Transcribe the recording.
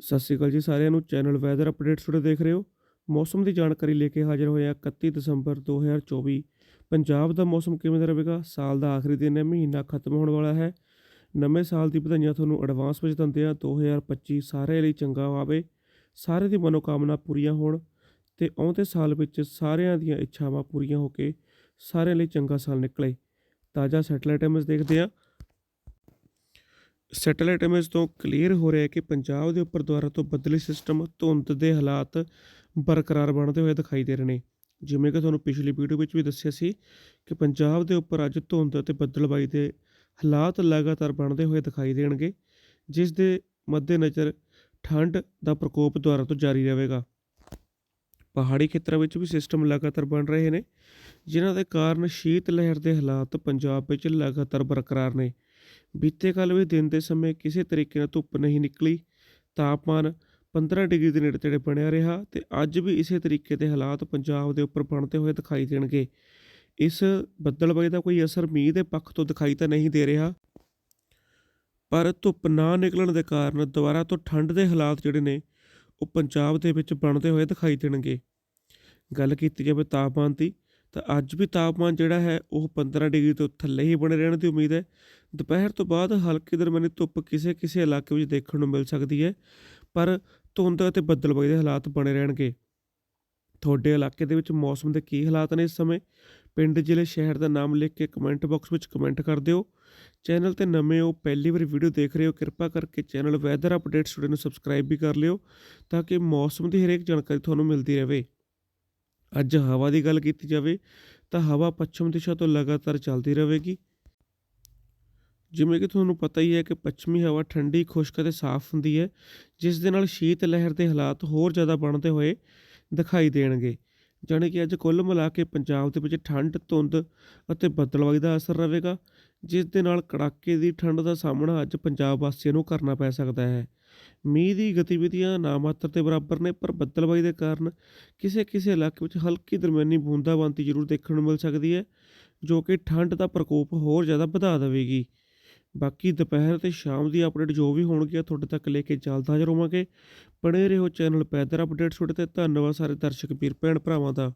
ਸਤਿ ਸ਼੍ਰੀ ਅਕਾਲ ਜੀ ਸਾਰਿਆਂ ਨੂੰ। ਚੈਨਲ ਵੈਦਰ ਅਪਡੇਟਸ ਤੁਹਾਡੇ ਦੇਖ ਰਹੇ ਹੋ। ਮੌਸਮ ਦੀ ਜਾਣਕਾਰੀ ਲੈ ਕੇ ਹਾਜ਼ਰ ਹੋਏ ਹਾਂ 31 ਦਸੰਬਰ 2024 ਪੰਜਾਬ ਦਾ ਮੌਸਮ ਕਿਵੇਂ ਦਾ ਰਹੇਗਾ? ਸਾਲ ਦਾ ਆਖਰੀ ਦਿਨ ਹੈ, ਮਹੀਨਾ ਖਤਮ ਹੋਣ ਵਾਲਾ ਹੈ। ਨਵੇਂ ਸਾਲ ਦੀ ਵਧਾਈਆਂ ਤੁਹਾਨੂੰ ਐਡਵਾਂਸ ਵਿੱਚ ਦਿੰਦੇ ਹਾਂ 2025 ਸਾਰੇ ਲਈ ਚੰਗਾ ਆਵੇ। ਸਾਰੇ ਦੀ ਮਨੋਕਾਮਨਾ ਪੂਰੀਆਂ ਹੋਣ ਤੇ ਆਉਂਦੇ ਸਾਲ ਵਿੱਚ ਸਾਰਿਆਂ ਦੀਆਂ ਇੱਛਾਵਾਂ ਪੂਰੀਆਂ ਹੋ ਕੇ ਸਾਰਿਆਂ ਲਈ ਚੰਗਾ ਸਾਲ ਨਿਕਲੇ। ਤਾਜ਼ਾ ਸੈਟਲਾਈਟ ਇਮੇਜ ਦੇਖਦੇ ਹਾਂ। ਸੈਟੇਲਾਈਟ ਇਮੇਜ ਤੋਂ ਕਲੀਅਰ ਹੋ ਰਿਹਾ ਹੈ ਕਿ ਪੰਜਾਬ ਦੇ ਉੱਪਰ ਦੁਆਰਾ ਤੋਂ ਬਦਲੀ ਸਿਸਟਮ ਧੁੰਦ ਦੇ ਹਾਲਾਤ ਬਰਕਰਾਰ ਬਣਦੇ ਹੋਏ ਦਿਖਾਈ ਦੇ ਰਹੇ ਨੇ। ਜਿਵੇਂ ਕਿ ਤੁਹਾਨੂੰ ਪਿਛਲੀ ਵੀਡੀਓ ਵਿੱਚ ਵੀ ਦੱਸਿਆ ਸੀ ਕਿ ਪੰਜਾਬ ਦੇ ਉੱਪਰ ਅੱਜ ਧੁੰਦ ਅਤੇ ਬੱਦਲਬਾਈ ਦੇ ਹਾਲਾਤ ਲਗਾਤਾਰ ਬਣਦੇ ਹੋਏ ਦਿਖਾਈ ਦੇਣਗੇ, ਜਿਸ ਦੇ ਮੱਦੇਨਜ਼ਰ ਠੰਡ ਦਾ ਪ੍ਰਕੋਪ ਦੁਆਰਾ ਤੋਂ ਜਾਰੀ ਰਹੇਗਾ। ਪਹਾੜੀ ਖੇਤਰਾਂ ਵਿੱਚ ਵੀ ਸਿਸਟਮ ਲਗਾਤਾਰ ਬਣ ਰਹੇ ਨੇ, ਜਿਨ੍ਹਾਂ ਦੇ ਕਾਰਨ ਸ਼ੀਤ ਲਹਿਰ ਦੇ ਹਾਲਾਤ ਪੰਜਾਬ ਵਿੱਚ ਲਗਾਤਾਰ ਬਰਕਰਾਰ ਨੇ। ਬੀਤੇ ਕੱਲ੍ਹ ਵੀ ਦਿਨ ਦੇ ਸਮੇਂ ਕਿਸੇ ਤਰੀਕੇ ਨਾਲ ਧੁੱਪ ਨਹੀਂ ਨਿਕਲੀ। ਤਾਪਮਾਨ 15 ਡਿਗਰੀ ਦੇ ਨੇੜੇ ਤੇੜੇ ਬਣਿਆ ਰਿਹਾ ਤੇ ਅੱਜ ਵੀ ਇਸੇ ਤਰੀਕੇ ਦੇ ਹਾਲਾਤ ਪੰਜਾਬ ਦੇ ਉੱਪਰ ਬਣਦੇ ਹੋਏ ਦਿਖਾਈ ਦੇਣਗੇ। ਇਸ ਬੱਦਲਬਾਈ ਦਾ ਕੋਈ ਅਸਰ ਮੀਂਹ ਦੇ ਪੱਖ ਤੋਂ ਦਿਖਾਈ ਤਾਂ ਨਹੀਂ ਦੇ ਰਿਹਾ। ਪਰ ਧੁੱਪ ਨਾ ਨਿਕਲਣ ਦੇ ਕਾਰਨ ਦੁਬਾਰਾ ਤੋਂ ਠੰਡ ਦੇ ਹਾਲਾਤ ਜਿਹੜੇ ਨੇ, ਉਹ ਪੰਜਾਬ ਦੇ ਵਿੱਚ ਬਣਦੇ ਹੋਏ ਦਿਖਾਈ ਦੇਣਗੇ। ਗੱਲ ਕੀਤੀ ਜਾਵੇ ਤਾਪਮਾਨ ਦੀ ਤਾਂ ਅੱਜ ਵੀ ਤਾਪਮਾਨ ਜਿਹੜਾ ਹੈ ਉਹ 15 ਡਿਗਰੀ ਤੋਂ ਥੱਲੇ ਹੀ ਬਣੇ ਰਹਿਣ ਦੀ ਉਮੀਦ ਹੈ। ਦੁਪਹਿਰ ਤੋਂ ਬਾਅਦ ਹਲਕੀ ਦਰਮਿਆਨੀ ਧੁੱਪ ਕਿਸੇ ਕਿਸੇ ਇਲਾਕੇ ਵਿੱਚ ਦੇਖਣ ਨੂੰ ਮਿਲ ਸਕਦੀ ਹੈ, ਪਰ ਧੁੰਦ ਅਤੇ ਬੱਦਲਬਾਈ ਦੇ ਹਾਲਾਤ ਬਣੇ ਰਹਿਣਗੇ। ਤੁਹਾਡੇ ਇਲਾਕੇ ਦੇ ਵਿੱਚ ਮੌਸਮ ਦੇ ਕੀ ਹਾਲਾਤ ਨੇ ਇਸ ਸਮੇਂ? ਪਿੰਡ, ਜ਼ਿਲ੍ਹੇ, ਸ਼ਹਿਰ ਦਾ ਨਾਮ ਲਿਖ ਕੇ ਕਮੈਂਟ ਬਾਕਸ ਵਿੱਚ ਕਮੈਂਟ ਕਰ ਦਿਓ। ਚੈਨਲ ਤੇ ਨਵੇਂ ਹੋ, ਪਹਿਲੀ ਵਾਰ ਵੀਡੀਓ ਦੇਖ ਰਹੇ ਹੋ, ਕਿਰਪਾ ਕਰਕੇ ਚੈਨਲ ਵੈਦਰ ਅਪਡੇਟਸ ਟੂਡੇ ਨੂੰ ਸਬਸਕ੍ਰਾਈਬ ਵੀ ਕਰ ਲਿਓ, ਤਾਂ ਕਿ ਮੌਸਮ ਦੀ ਹਰੇਕ ਜਾਣਕਾਰੀ ਤੁਹਾਨੂੰ ਮਿਲਦੀ ਰਹੇ। ਅੱਜ ਹਵਾ ਦੀ ਗੱਲ ਕੀਤੀ ਜਾਵੇ ਤਾਂ ਹਵਾ ਪੱਛਮ ਦਿਸ਼ਾ ਤੋਂ ਲਗਾਤਾਰ ਚੱਲਦੀ ਰਹੇਗੀ। ਜਿਵੇਂ ਕਿ ਤੁਹਾਨੂੰ ਪਤਾ ਹੀ ਹੈ ਕਿ ਪੱਛਮੀ ਹਵਾ ਠੰਡੀ, ਖੁਸ਼ਕ ਅਤੇ ਸਾਫ਼ ਹੁੰਦੀ ਹੈ, ਜਿਸ ਦੇ ਨਾਲ ਸ਼ੀਤ ਲਹਿਰ ਦੇ ਹਾਲਾਤ ਹੋਰ ਜ਼ਿਆਦਾ ਬਣਦੇ ਹੋਏ ਦਿਖਾਈ ਦੇਣਗੇ। ਜਾਣੀ ਕਿ ਅੱਜ ਕੁੱਲ ਮਿਲਾ ਕੇ ਪੰਜਾਬ ਦੇ ਵਿੱਚ ਠੰਡ, ਧੁੰਦ ਅਤੇ ਬੱਦਲਬਾਈ ਦਾ ਅਸਰ ਰਹੇਗਾ, ਜਿਸ ਦੇ ਨਾਲ ਕੜਾਕੇ ਦੀ ਠੰਡ ਦਾ ਸਾਹਮਣਾ ਅੱਜ ਪੰਜਾਬ ਵਾਸੀਆਂ ਨੂੰ ਕਰਨਾ ਪੈ ਸਕਦਾ ਹੈ। ਮੀਂਹ ਦੀ ਗਤੀਵਿਧੀਆਂ ਨਾ ਮਾਤਰ ਦੇ ਬਰਾਬਰ ਨੇ, ਪਰ ਬੱਦਲਬਾਈ ਦੇ ਕਾਰਨ ਕਿਸੇ ਕਿਸੇ ਇਲਾਕੇ ਵਿੱਚ ਹਲਕੀ ਦਰਮਿਆਨੀ ਬੂੰਦਾਬਾਂਦੀ ਜ਼ਰੂਰ ਦੇਖਣ ਨੂੰ ਮਿਲ ਸਕਦੀ ਹੈ, ਜੋ ਕਿ ਠੰਡ ਦਾ ਪ੍ਰਕੋਪ ਹੋਰ ਜ਼ਿਆਦਾ ਵਧਾ ਦੇਵੇਗੀ। ਬਾਕੀ ਦੁਪਹਿਰ ਤੇ ਸ਼ਾਮ ਦੀ ਅਪਡੇਟ ਜੋ ਵੀ ਹੋਣਗੀਆਂ ਤੁਹਾਡੇ ਤੱਕ ਲੈ ਕੇ ਜਲਦ ਹਾਜ਼ਰ ਹੋਵਾਂਗੇ। ਬਣੇ ਰਹੋ ਚੈਨਲ ਪੈਦਰ ਅਪਡੇਟ ਤੁਹਾਡੇ ਤੇ ਧੰਨਵਾਦ ਸਾਰੇ ਦਰਸ਼ਕ, ਵੀਰ, ਭੈਣ, ਭਰਾਵਾਂ ਦਾ।